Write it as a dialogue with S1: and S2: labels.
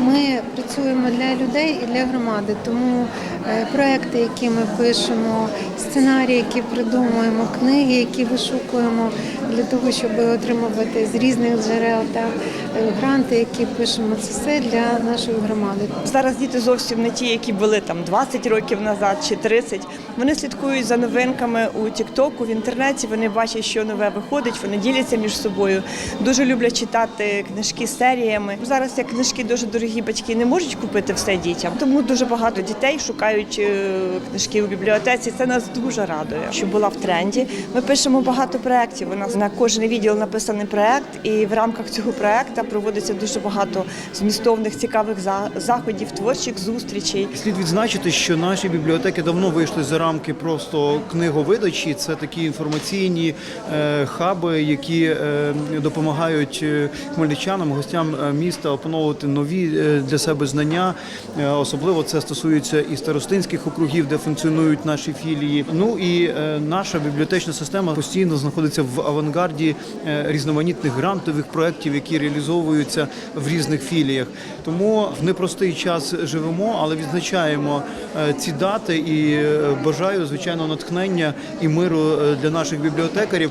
S1: Ми працюємо для людей і для громади, тому е, проекти, які ми пишемо, сценарії, які придумуємо, книги, які вишукуємо для того, щоб отримувати з різних джерел та е, гранти, які пишемо, це все для нашої громади.
S2: Зараз діти зовсім не ті, які були там 20 років назад чи 30. Вони слідкують за новинками у Тіктоку, в інтернеті. Вони бачать, що нове виходить, вони діляться між собою. Дуже люблять читати книжки серіями. Зараз як книжки дуже дорогі, батьки не можуть купити все дітям. Тому дуже багато дітей шукають е, книжки у бібліотеці. Це нас дуже радує, що була в тренді. Ми пишемо багато проєктів. У нас на кожен відділ написаний проєкт, і в рамках цього проєкту проводиться дуже багато змістовних цікавих заходів, творчих зустрічей.
S3: Слід відзначити, що наші бібліотеки давно вийшли за рамки просто книговидачі. Це такі інформаційні е, хаби, які е, допомагають хмельничанам, гостям міста опановувати нові для себе знання. Е, Особливо це стосується і старостинських округів, де функціонують наші філії. Ну і е, наша бібліотечна система постійно знаходиться в авангарді е, різноманітних грантових проєктів, які реалізовуються в різних філіях. Тому в непростий час живемо, але відзначаємо е, ці дати і е, бажаю звичайно натхнення і миру е, для наших бібліотекарів.